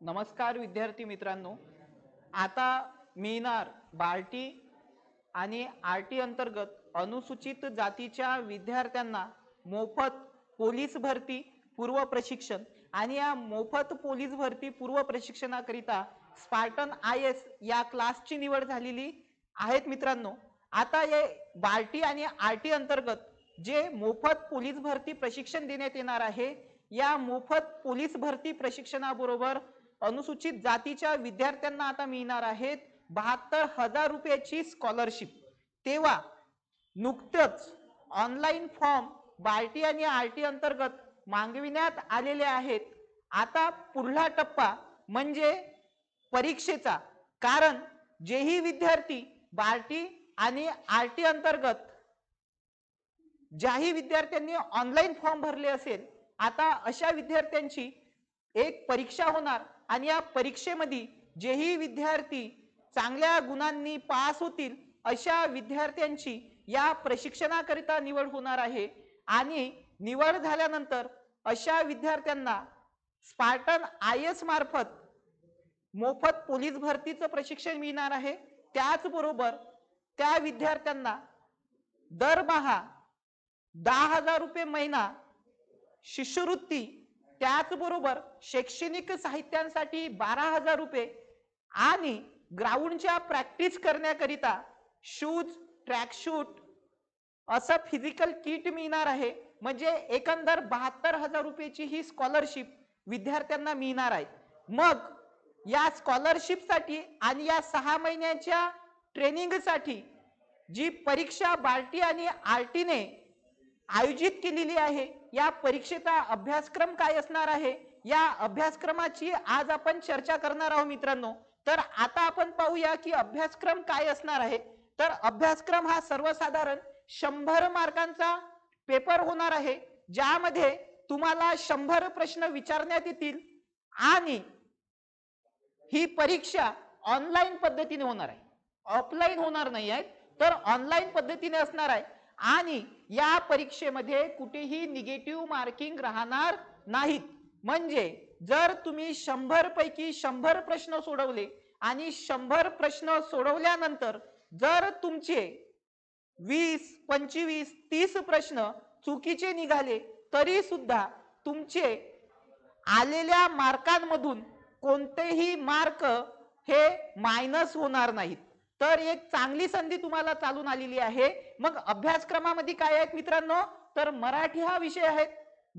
नमस्कार विद्यार्थी मित्रांनो. आता मिळणार बार्टी आणि आर टी अंतर्गत अनुसूचित जातीच्या विद्यार्थ्यांना मोफत पोलीस भरती पूर्व प्रशिक्षण आणि या मोफत पोलीस भरती पूर्व प्रशिक्षणाकरिता स्पार्टन आय एस या क्लासची निवड झालेली आहेत मित्रांनो. आता हे बार्टी आणि आर टी अंतर्गत जे मोफत पोलीस भरती प्रशिक्षण देण्यात येणार आहे या मोफत पोलीस भरती प्रशिक्षणाबरोबर अनुसूचित जातीच्या विद्यार्थ्यांना आता मिळणार आहेत बहात्तर हजार रुपयाची स्कॉलरशिप तेव्हा नुकतंच ऑनलाईन फॉर्म बार्टी आणि आरटी अंतर्गत मागविण्यात आलेले आहेत. आता पुढला टप्पा म्हणजे परीक्षेचा. कारण जेही विद्यार्थी बार्टी आणि आरटी अंतर्गत ज्याही विद्यार्थ्यांनी ऑनलाईन फॉर्म भरले असेल आता अशा विद्यार्थ्यांची एक परीक्षा होणार आणि या परीक्षेमध्ये जेही विद्यार्थी चांगल्या गुणांनी पास होतील अशा विद्यार्थ्यांची या प्रशिक्षणाकरिता निवड होणार आहे. आणि निवड झाल्यानंतर अशा विद्यार्थ्यांना स्पार्टन आय एस मार्फत मोफत पोलीस भरतीचं प्रशिक्षण मिळणार आहे. त्याचबरोबर त्या विद्यार्थ्यांना दरमहा दहा हजार रुपये महिना शिष्यवृत्ती त्याचबरोबर शैक्षणिक साहित्यांसाठी बारा हजार रुपये आणि ग्राउंडच्या प्रॅक्टिस करण्याकरिता शूज ट्रॅक शूट असं फिजिकल किट मिळणार आहे. म्हणजे एकंदर बहात्तर हजार रुपयेची ही स्कॉलरशिप विद्यार्थ्यांना मिळणार आहे. मग या स्कॉलरशिपसाठी आणि या सहा महिन्याच्या ट्रेनिंगसाठी जी परीक्षा बार्टी आणि आरटीने आयोजित केलेली आहे या परीक्षेचा अभ्यासक्रम काय असणार आहे? या अभ्यासक्रमाची आज आपण चर्चा करणार आहोत मित्रांनो. तर आता आपण पाहूया की अभ्यासक्रम काय असणार आहे. तर अभ्यासक्रम हा सर्वसाधारण शंभर मार्कांचा पेपर होणार आहे ज्यामध्ये तुम्हाला शंभर प्रश्न विचारण्यात येतील आणि ही परीक्षा ऑनलाईन पद्धतीने होणार आहे. ऑफलाईन होणार नाही आहे तर ऑनलाईन पद्धतीने असणार आहे. आणि या परीक्षेमध्ये कुठेही निगेटिव्ह मार्किंग राहणार नाहीत. म्हणजे जर तुम्ही शंभर पैकी शंभर प्रश्न सोडवले आणि शंभर प्रश्न सोडवल्यानंतर जर तुमचे वीस पंचवीस तीस प्रश्न चुकीचे निघाले तरी सुद्धा तुमचे आलेल्या मार्कांमधून कोणतेही मार्क हे मायनस होणार नाहीत. तर एक चांगली संधी तुम्हाला चालून आलेली आहे. मग अभ्यासक्रमामध्ये काय आहेत मित्रांनो? तर मराठी हा विषय आहे.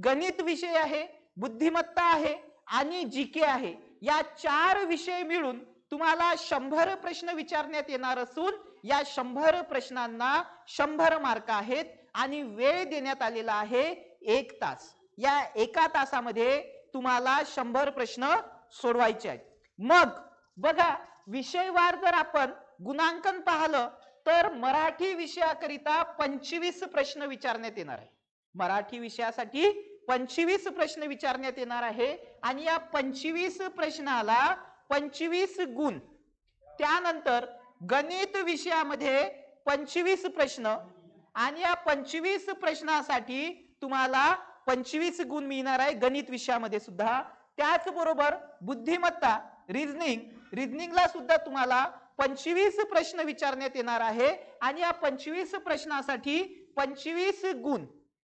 गणित विषय आहे. बुद्धिमत्ता आहे. आणि जी के आहे. या चार विषय मिळून तुम्हाला शंभर प्रश्न विचारण्यात येणार असून या शंभर प्रश्नांना शंभर मार्क आहेत आणि वेळ देण्यात आलेला आहे एक तास. या एका तासामध्ये तुम्हाला शंभर प्रश्न सोडवायचे आहेत. मग बघा विषयवार जर आपण गुणांकन पाहिलं तर मराठी विषयाकरिता पंचवीस प्रश्न विचारण्यात येणार आहे. मराठी विषयासाठी पंचवीस प्रश्न विचारण्यात येणार आहे आणि या पंचवीस प्रश्नाला पंचवीस गुण. त्यानंतर गणित विषयामध्ये पंचवीस प्रश्न आणि या पंचवीस प्रश्नासाठी तुम्हाला पंचवीस गुण मिळणार आहे गणित विषयामध्ये सुद्धा. त्याचबरोबर बुद्धिमत्ता रिझनिंग रिझनिंगला सुद्धा तुम्हाला पंचवीस प्रश्न विचारण्यात येणार आहे आणि या पंचवीस प्रश्नासाठी पंचवीस गुण.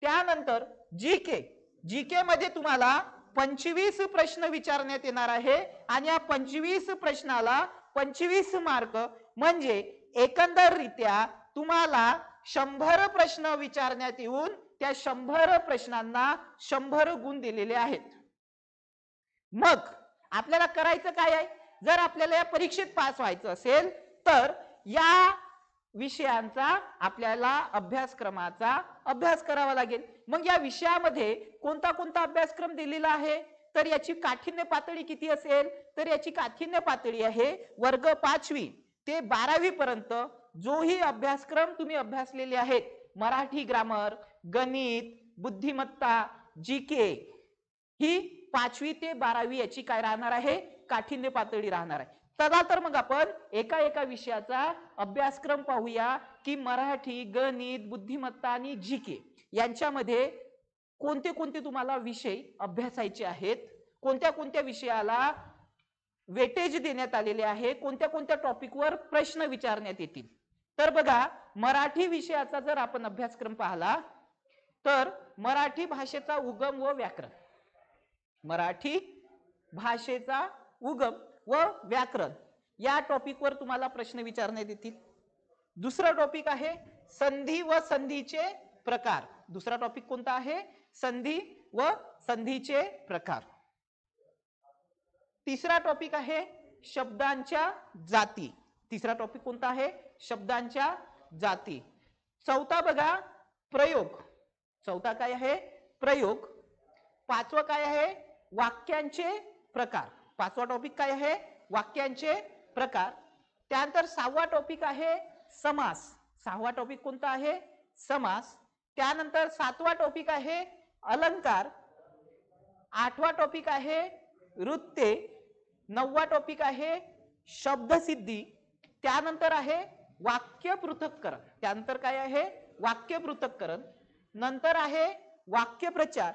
त्यानंतर जी के जी के मध्ये तुम्हाला पंचवीस प्रश्न विचारण्यात येणार आहे आणि या पंचवीस प्रश्नाला पंचवीस मार्क. म्हणजे एकंदररित्या तुम्हाला शंभर प्रश्न विचारण्यात येऊन त्या शंभर प्रश्नांना शंभर गुण दिलेले आहेत. मग आपल्याला करायचं काय आहे? जर आपल्याला या परीक्षेत पास व्हायचं असेल तर या विषयांचा आपल्याला अभ्यासक्रमाचा अभ्यास करावा लागेल. मग या विषयामध्ये कोणता कोणता अभ्यासक्रम दिलेला आहे? तर याची काठिण्य पातळी किती असेल? तर याची काठिण्य पातळी आहे वर्ग पाचवी ते बारावी पर्यंत जोही अभ्यासक्रम तुम्ही अभ्यासलेले आहेत. मराठी ग्रामर गणित बुद्धिमत्ता जी के ही पाचवी ते बारावी याची काय राहणार आहे? काठिण्य पातळी राहणार आहे. तदा तर मग आपण एका एका विषयाचा अभ्यासक्रम पाहूया की मराठी गणित बुद्धिमत्ता आणि जी के यांच्यामध्ये कोणते कोणते तुम्हाला विषय अभ्यासायचे आहेत? कोणत्या कोणत्या विषयाला वेटेज देण्यात आलेले आहे? कोणत्या कोणत्या टॉपिकवर प्रश्न विचारण्यात येतील? तर बघा मराठी विषयाचा जर आपण अभ्यासक्रम पाहिला तर मराठी भाषेचा उगम व व्याकरण. मराठी भाषेचा उगम व व्याकरण या टॉपिकवर तुम्हाला प्रश्न विचारण्यात येतील दुसरा टॉपिक आहे संधी व संधीचे प्रकार. दुसरा टॉपिक कोणता आहे? संधी व संधीचे प्रकार. तिसरा टॉपिक आहे शब्दांच्या जाती. तिसरा टॉपिक कोणता आहे? शब्दांच्या जाती. चौथा बघा प्रयोग. चौथा काय आहे? प्रयोग. पाचवा काय आहे? वाक्यांचे प्रकार. पाचवा टॉपिक काय आहे? वाक्यांचे प्रकार. त्यानंतर सहावा टॉपिक आहे समास. सहावा टॉपिक कोणता आहे? समास. त्यानंतर सातवा टॉपिक आहे अलंकार. आठवा टॉपिक आहे वृत्ते नववा टॉपिक आहे शब्दसिद्धी. त्यानंतर आहे वाक्य पृथक्करण. त्यानंतर काय आहे? वाक्य पृथक्करण. नंतर आहे वाक्यप्रचार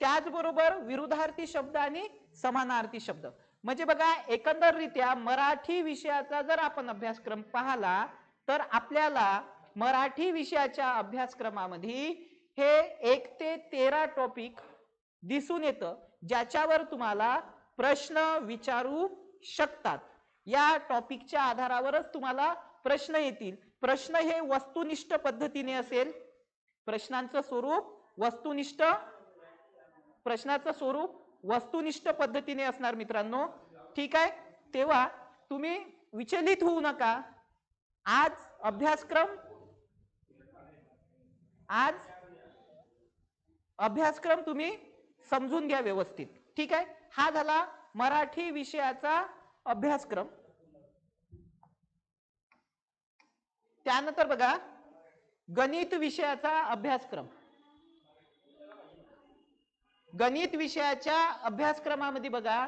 त्याचबरोबर विरुद्धार्थी शब्द आणि समानार्थी शब्द. म्हणजे बघा एकंदररित्या मराठी विषयाचा जर आपण अभ्यासक्रम पाहिला तर आपल्याला मराठी विषयाच्या अभ्यासक्रमामध्ये हे एक ते तेरा टॉपिक दिसून येतं ज्याच्यावर तुम्हाला प्रश्न विचारू शकतात. या टॉपिकच्या आधारावरच तुम्हाला प्रश्न येतील. प्रश्न हे वस्तुनिष्ठ पद्धतीने असेल. प्रश्नांचं स्वरूप वस्तुनिष्ठ प्रश्नाचं स्वरूप वस्तुनिष्ठ पद्धतीने असणार मित्रांनो. ठीक आहे? तेव्हा तुम्ही विचलित होऊ नका. आज अभ्यासक्रम आज अभ्यासक्रम तुम्ही समजून घ्या व्यवस्थित. ठीक आहे? हा झाला मराठी विषयाचा अभ्यासक्रम. त्यानंतर बघा गणित विषयाचा अभ्यासक्रम. गणित विषयाच्या अभ्यासक्रमामध्ये बघा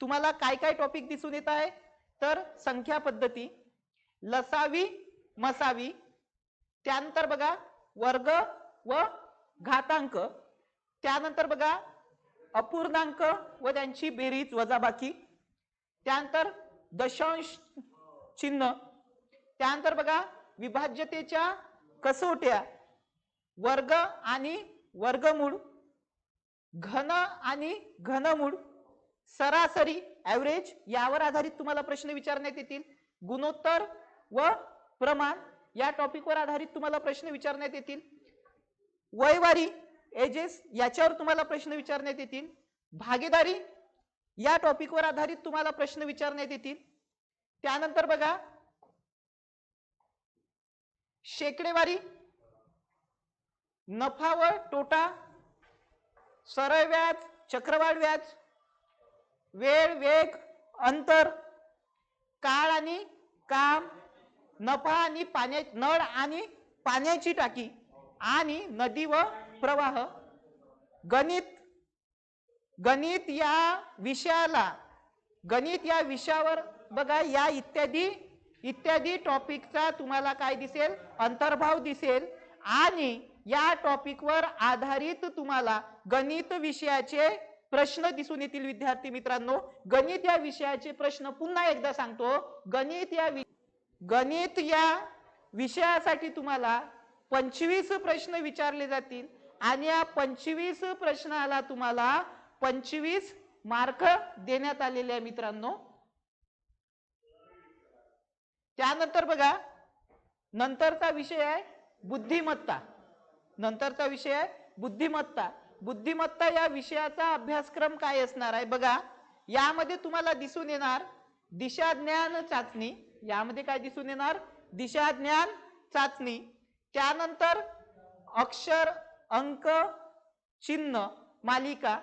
तुम्हाला काय काय टॉपिक दिसून येत आहे? तर संख्या पद्धती लसावी मसावी त्यानंतर बघा वर्ग व घातांक त्यानंतर बघा अपूर्णांक व त्यांची बेरीज वजाबाकी त्यानंतर दशांश चिन्ह त्यानंतर बघा विभाज्यतेच्या कसोट्या वर्ग आणि वर्गमूळ घन आणि घनमूळ सरासरी ॲव्हरेज यावर आधारित तुम्हाला प्रश्न विचारण्यात येतील. गुणोत्तर व प्रमाण या टॉपिकवर आधारित तुम्हाला प्रश्न विचारण्यात येतील. वयवारी एजेस याच्यावर तुम्हाला प्रश्न विचारण्यात येतील. भागीदारी या टॉपिकवर आधारित तुम्हाला प्रश्न विचारण्यात येतील. त्यानंतर बघा शेकडेवारी नफा व तोटा सरळ व्याज चक्रवाढ व्याज वेळ वेग अंतर काळ आणि काम नफा आणि पाण्या नळ आणि पाण्याची टाकी आणि नदी व प्रवाह. गणित गणित या विषयाला गणित या विषयावर बघा या इत्यादी इत्यादी टॉपिकचा तुम्हाला काय दिसेल? अंतर्भाव दिसेल आणि या टॉपिकवर आधारित तुम्हाला गणित विषयाचे प्रश्न दिसून येतील विद्यार्थी मित्रांनो. गणित या विषयाचे प्रश्न पुन्हा एकदा सांगतो. गणित या गणित या विषयासाठी तुम्हाला पंचवीस प्रश्न विचारले जातील आणि या पंचवीस प्रश्नाला तुम्हाला पंचवीस मार्क देण्यात आलेले आहे मित्रांनो. त्यानंतर बघा नंतरचा विषय आहे बुद्धिमत्ता. नंतरचा विषय आहे बुद्धिमत्ता. बुद्धिमत्ता या विषयाचा अभ्यासक्रम काय असणार आहे? बघा यामध्ये तुम्हाला दिसून येणार दिशा ज्ञान चाचणी. यामध्ये काय दिसून येणार? दिशा ज्ञान चाचणी. त्यानंतर अक्षर अंक चिन्ह मालिका.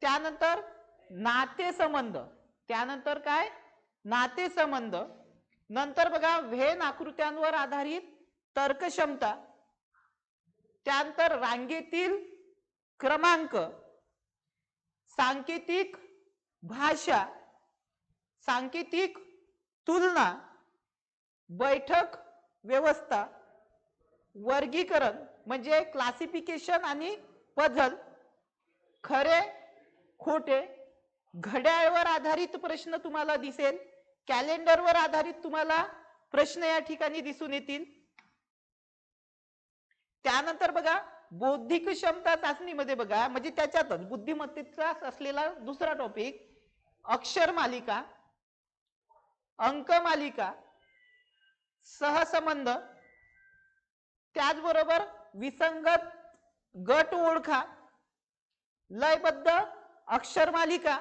त्यानंतर नातेसंबंध. त्यानंतर काय? नातेसंबंध. नंतर बघा व्हेन आकृत्यांवर आधारित तर्कक्षमता. त्यानंतर रांगेतील क्रमांक सांकेतिक भाषा सांकेतिक तुलना बैठक व्यवस्था वर्गीकरण म्हणजे क्लासिफिकेशन आणि पझल खरे खोटे घड्याळवर आधारित प्रश्न तुम्हाला दिसेल कॅलेंडरवर आधारित तुम्हाला प्रश्न या ठिकाणी दिसून येतील. त्यानंतर बघा बौद्धिक क्षमता चाचणीमध्ये बघा म्हणजे त्याच्यातच बुद्धिमत्तेचा असलेला दुसरा टॉपिक अक्षर मालिका अंक मालिका सहसंबंध त्याचबरोबर विसंगत गट ओळखा लयबद्ध अक्षर मालिका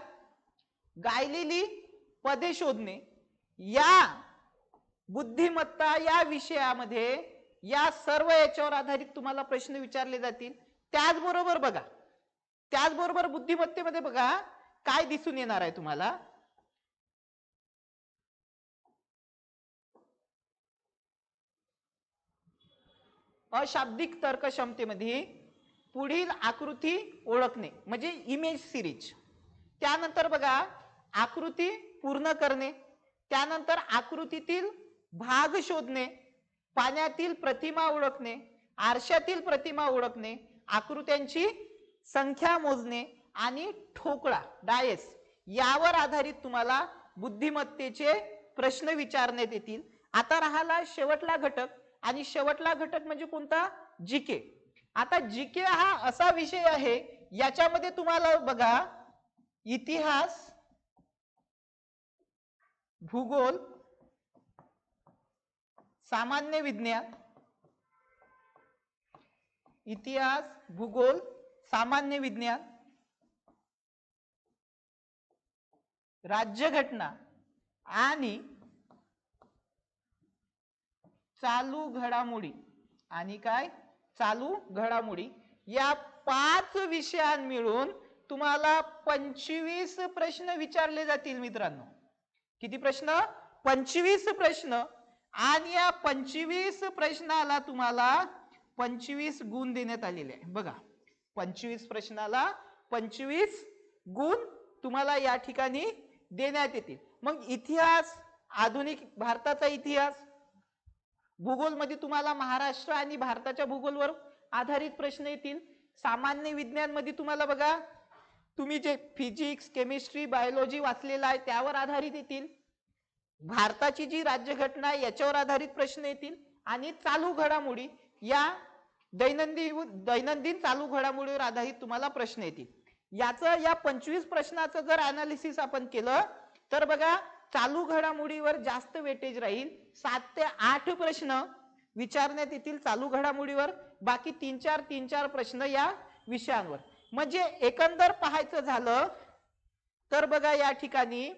गायलेली पदे शोधणे या बुद्धिमत्ता या विषयामध्ये या सर्व याच्यावर आधारित तुम्हाला प्रश्न विचारले जातील. त्याचबरोबर बघा त्याचबरोबर बुद्धिमत्तेमध्ये बघा काय दिसून येणार आहे तुम्हाला? अशाब्दिक तर्क क्षमतेमध्ये पुढील आकृती ओळखणे म्हणजे इमेज सिरीज त्यानंतर बघा आकृती पूर्ण करणे त्यानंतर आकृतीतील भाग शोधणे पाण्यातील प्रतिमा ओळखणे आरशातील प्रतिमा ओळखणे आकृत्यांची संख्या मोजणे आणि ठोकळा डायस यावर आधारित तुम्हाला बुद्धिमत्तेचे प्रश्न विचारण्यात येतील. आता राहिला शेवटला घटक आणि शेवटला घटक म्हणजे कोणता? जीके. आता जीके हा असा विषय आहे याच्यामध्ये तुम्हाला बघा इतिहास भूगोल सामान्य विज्ञान इतिहास भूगोल सामान्य विज्ञान राज्यघटना आणि चालू घडामोडी. आणि काय? चालू घडामोडी. या पाच विषयां मिळून तुम्हाला पंचवीस प्रश्न विचारले जातील मित्रांनो. किती प्रश्न? पंचवीस प्रश्न आणि या पंचवीस प्रश्नाला तुम्हाला पंचवीस गुण देण्यात आलेले आहे. बघा पंचवीस प्रश्नाला पंचवीस गुण तुम्हाला या ठिकाणी देण्यात येतील. मग इतिहास आधुनिक भारताचा इतिहास भूगोलमध्ये तुम्हाला महाराष्ट्र आणि भारताच्या भूगोलवर आधारित प्रश्न येतील. सामान्य विज्ञानमध्ये तुम्हाला बघा तुम्ही जे फिजिक्स केमिस्ट्री बायोलॉजी वाचलेलं आहे त्यावर आधारित येतील. भारताची जी राज्यघटना याच्यावर आधारित प्रश्न येतील. आणि चालू घडामोडी या दैनंदिन दैनंदिन चालू घडामोडीवर आधारित तुम्हाला प्रश्न येतील. याचं या पंचवीस प्रश्नाचं जर अनालिसिस आपण केलं तर बघा चालू घडामोडीवर जास्त वेटेज राहील. सात ते आठ प्रश्न विचारण्यात येतील चालू घडामोडीवर. बाकी तीन चार तीन चार प्रश्न या विषयांवर. म्हणजे एकंदर पाहायचं झालं तर बघा या ठिकाणी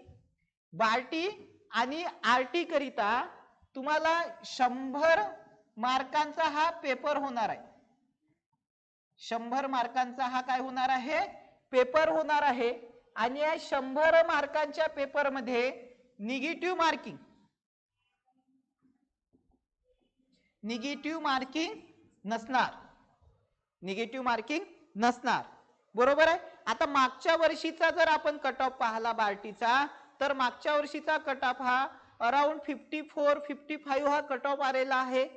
बार्टी आणि आरटी करिता तुम्हाला शंभर मार्कांचा हा पेपर होणार आहे. शंभर मार्कांचा हा काय होणार आहे? पेपर होणार आहे. आणि या शंभर मार्कांच्या पेपरमध्ये निगेटिव्ह मार्किंग. निगेटिव्ह मार्किंग नसणार. निगेटिव्ह मार्किंग नसणार. बरोबर आहे? आता मागच्या वर्षीचा जर आपण कट ऑफ पाहला बार्टीचा तर मागच्या वर्षीचा कट ऑफ हा around fifty four fifty five हा कट ऑफ आलेला आहे.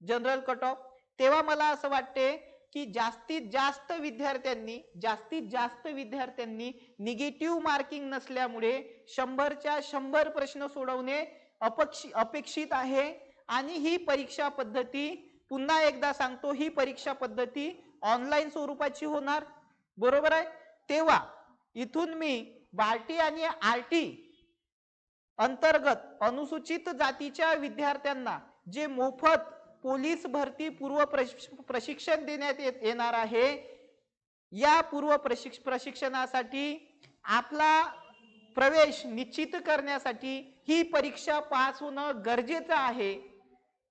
जनरल कट ऑफ तेव्हा मला असं वाटते की जास्तीत जास्त विद्यार्थ्यांनी जास्तीत जास्त विद्यार्थ्यांनी निगेटिव्ह मार्किंग नसल्यामुळे शंभरच्या शंभर प्रश्न सोडवणे अपक्षी अपेक्षित आहे. आणि ही परीक्षा पद्धती पुन्हा एकदा सांगतो ही परीक्षा पद्धती ऑनलाईन स्वरूपाची होणार. बरोबर आहे? तेव्हा इथून मी बार्टी आणि आरटी अंतर्गत अनुसूचित जातीच्या विद्यार्थ्यांना जे मोफत पोलीस भरती पूर्व प्रशिक्ष- प्रशिक्षण देण्यात येत- येणार आहे या पूर्व प्रशिक्ष प्रशिक्षणासाठी आपला प्रवेश निश्चित करण्यासाठी ही परीक्षा पास होणं गरजेचं आहे.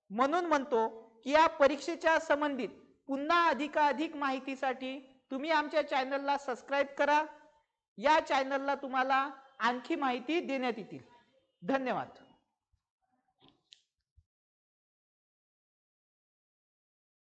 म्हणून म्हणतो की या परीक्षेच्या संबंधित पुन्हा अधिकाधिक माहितीसाठी तुम्ही आमच्या चॅनलला सबस्क्राईब करा. या चॅनलला तुम्हाला आणखी माहिती देण्यात येतील. धन्यवाद.